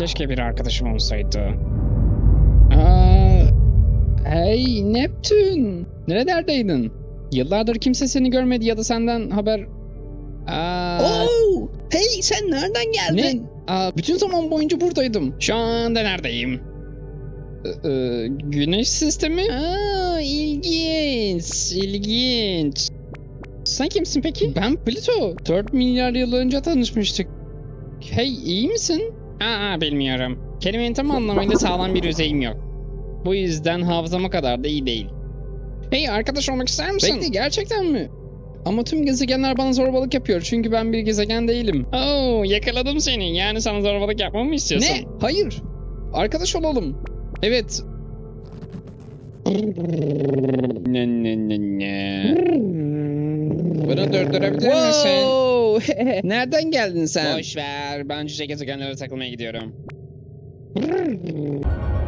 Keşke bir arkadaşım olsaydı. Aa, hey Neptün. Nerelerdeydin? Yıllardır kimse seni görmedi ya da senden haber... Aa, Oo! Hey sen nereden geldin? Aa, bütün zaman boyunca buradaydım. Şu anda neredeyim? Ee, e, güneş sistemi? Aa, ilginç, ilginç. Sen kimsin peki? Ben Plüto. 4 milyar yıl önce tanışmıştık. Hey, iyi misin? Aa, bilmiyorum. Kelimenin tam anlamıyla sağlam bir yüzeyim yok. Bu yüzden hafızama kadar da iyi değil. Hey, arkadaş olmak ister misin? Bekle, gerçekten mi? Ama tüm gezegenler bana zorbalık yapıyor çünkü ben bir gezegen değilim. Oo, yakaladım seni. Yani sana zorbalık yapmamı mı istiyorsun? Ne? Hayır. Arkadaş olalım. Evet. Ne ne ne ne. Bunu durdurabilir misin? Nereden geldin sen? Boş ver. Ben cüce gezegenlere takılmaya gidiyorum.